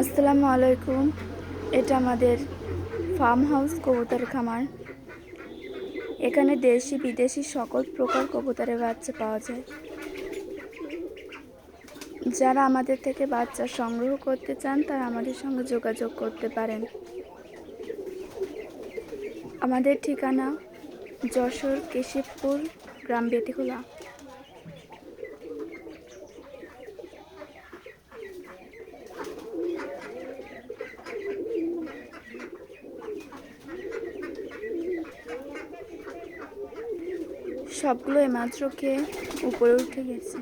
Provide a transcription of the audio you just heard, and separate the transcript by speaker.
Speaker 1: আসসালামু আলাইকুম। এটা আমাদের ফার্ম হাউস কবুতর খামার। এখানে দেশি, বিদেশি সকল প্রকার কবুতরের বাচ্চা পাওয়া যায়। যারা আমাদের থেকে বাচ্চা সংগ্রহ করতে চান, তারা আমাদের সঙ্গে যোগাযোগ করতে পারেন। আমাদের ঠিকানা যশোর, কেশবপুর, গ্রাম বেটিখোলা সবগুলো এমাত্র খেয়ে উপরে উঠে গেছে।